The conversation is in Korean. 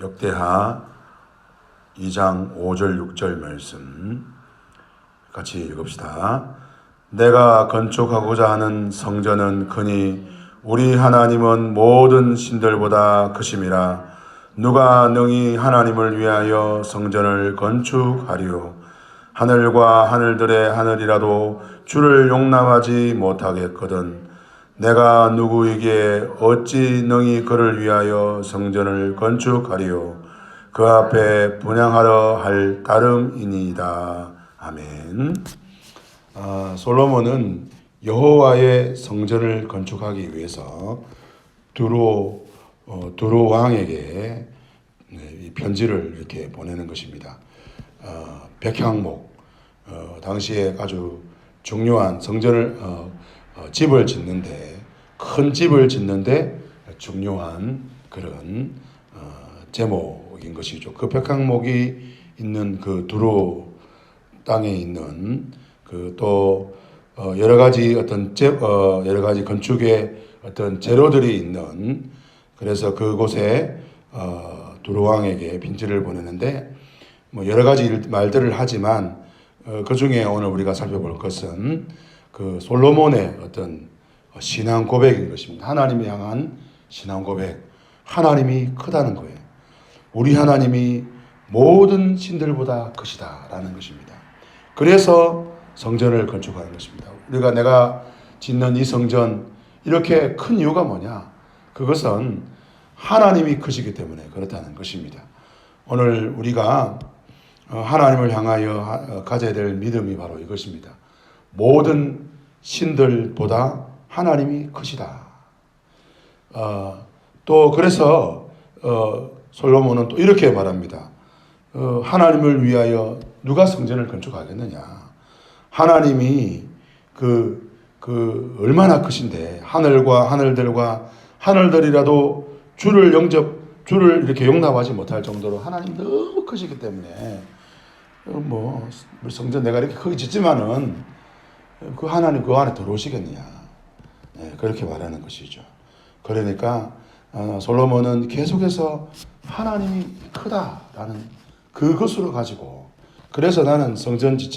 역대하 2장 5절 6절 말씀 같이 읽읍시다. 내가 건축하고자 하는 성전은 크니 우리 하나님은 모든 신들보다 크심이라. 누가 능히 하나님을 위하여 성전을 건축하리요? 하늘과 하늘들의 하늘이라도 주를 용납하지 못하겠거든 내가 누구에게 어찌 능히 그를 위하여 성전을 건축하리요 그 앞에 분양하러 할 따름이니이다 아멘. 아, 솔로몬은 여호와의 성전을 건축하기 위해서 두로 어, 두로 왕에게 네, 이 편지를 이렇게 보내는 것입니다. 어, 백향목 어, 당시에 아주 중요한 성전을 어, 어, 집을 짓는데 큰 집을 짓는데 중요한 그런 어, 제목인 것이죠. 그 백향목이 있는 그 두로 땅에 있는 그또 어, 여러 가지 어떤 제, 어, 여러 가지 건축의 어떤 재료들이 있는 그래서 그곳에 어, 두루왕에게 빈지를 보내는데 뭐 여러 가지 일- 말들을 하지만 어, 그 중에 오늘 우리가 살펴볼 것은 그 솔로몬의 어떤 신앙 고백인 것입니다. 하나님을 향한 신앙 고백. 하나님이 크다는 거예요. 우리 하나님이 모든 신들보다 크시다라는 것입니다. 그래서 성전을 건축하는 것입니다. 우리가 내가 짓는 이 성전 이렇게 큰 이유가 뭐냐? 그것은 하나님이 크시기 때문에 그렇다는 것입니다. 오늘 우리가 어, 하나님을 향하여 하- 어, 가져야 될 믿음이 바로 이것입니다. 모든 신들보다 하나님이 크시다. 어, 또 그래서 어, 솔로몬은 또 이렇게 말합니다. 어, 하나님을 위하여 누가 성전을 건축하겠느냐? 하나님이 그, 그, 얼마나 크신데, 하늘과 하늘들과 하늘들이라도 주를 영접, 주를 이렇게 용납하지 못할 정도로 하나님 너무 크시기 때문에, 어, 뭐, 성전 내가 이렇게 크게 짓지만은, 그 하나님 그 안에 들어오시겠느냐. 네, 그렇게 말하는 것이죠. 그러니까, 어, 솔로몬은 계속해서 하나님이 크다라는 그것으로 가지고, 그래서 나는 성전 짓지